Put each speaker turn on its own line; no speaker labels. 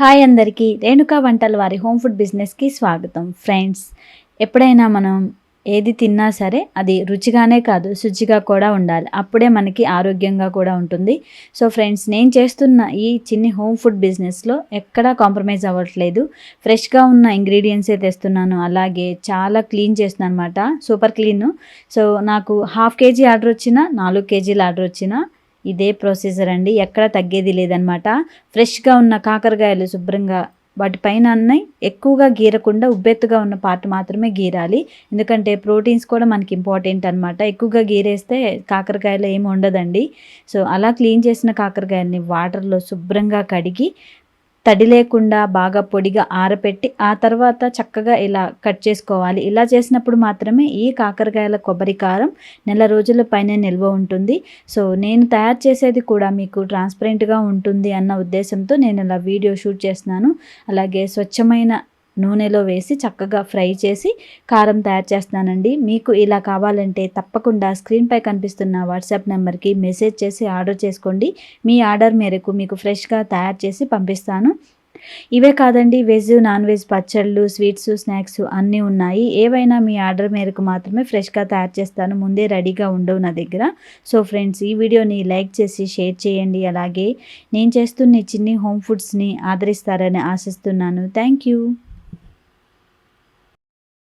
Hi అందరికీ రేణుకా వంటల వారి హోమ్ ఫుడ్ బిజినెస్కి స్వాగతం. ఫ్రెండ్స్ ఎప్పుడైనా మనం ఏది తిన్నా సరే అది రుచిగానే కాదు శుచిగా కూడా ఉండాలి. అప్పుడే మనకి ఆరోగ్యంగా కూడా ఉంటుంది. సో ఫ్రెండ్స్ నేను చేస్తున్న ఈ చిన్ని హోమ్ ఫుడ్ బిజినెస్లో ఎక్కడా కాంప్రమైజ్ అవ్వట్లేదు. ఫ్రెష్గా ఉన్న ఇంగ్రీడియంట్సే తెస్తున్నాను. అలాగే చాలా క్లీన్ చేస్తున్నాను అనమాట సూపర్ క్లీన్. సో నాకు హాఫ్ కేజీ ఆర్డర్ వచ్చినా నాలుగు కేజీలు ఆర్డర్ వచ్చినా ఇదే ప్రొసీజర్ అండి. ఎక్కడ తగ్గేది లేదనమాట ఫ్రెష్గా ఉన్న కాకరకాయలు శుభ్రంగా వాటిపైన అన్నీ ఎక్కువగా గీరకుండా ఉబ్బెత్తుగా ఉన్న పార్ట్ మాత్రమే గీరాలి. ఎందుకంటే ప్రోటీన్స్ కూడా మనకి ఇంపార్టెంట్ అనమాట ఎక్కువగా గీరేస్తే కాకరకాయలో ఏమి ఉండదండి. సో అలా క్లీన్ చేసిన కాకరకాయల్ని వాటర్లో శుభ్రంగా కడిగి తడి లేకుండా బాగా పొడిగా ఆరపెట్టి ఆ తర్వాత చక్కగా ఇలా కట్ చేసుకోవాలి. ఇలా చేసినప్పుడు మాత్రమే ఈ కాకరకాయల కొబ్బరి కారం నెల రోజుల పైన నిల్వ ఉంటుంది. సో నేను తయారు చేసేది కూడా మీకు ట్రాన్స్పరెంట్గా ఉంటుంది అన్న ఉద్దేశంతో నేను ఇలా వీడియో షూట్ చేస్తున్నాను. అలాగే స్వచ్ఛమైన నూనెలో వేసి చక్కగా ఫ్రై చేసి కారం తయారు చేస్తానండి మీకు ఇలా కావాలంటే తప్పకుండా స్క్రీన్పై కనిపిస్తున్న వాట్సాప్ నెంబర్కి మెసేజ్ చేసి ఆర్డర్ చేసుకోండి. మీ ఆర్డర్ మేరకు మీకు ఫ్రెష్గా తయారు చేసి పంపిస్తాను. ఇవే కాదండి వెజ్ నాన్ వెజ్ పచ్చళ్ళు స్వీట్స్ స్నాక్స్ అన్నీ ఉన్నాయి. ఏవైనా మీ ఆర్డర్ మేరకు మాత్రమే ఫ్రెష్గా తయారు చేస్తాను. ముందే రెడీగా ఉండవు నా దగ్గర. సో ఫ్రెండ్స్ ఈ వీడియోని లైక్ చేసి షేర్ చేయండి. అలాగే నేను చేస్తున్న చిన్ని హోమ్ ఫుడ్స్ని ఆదరిస్తారని ఆశిస్తున్నాను. Thank you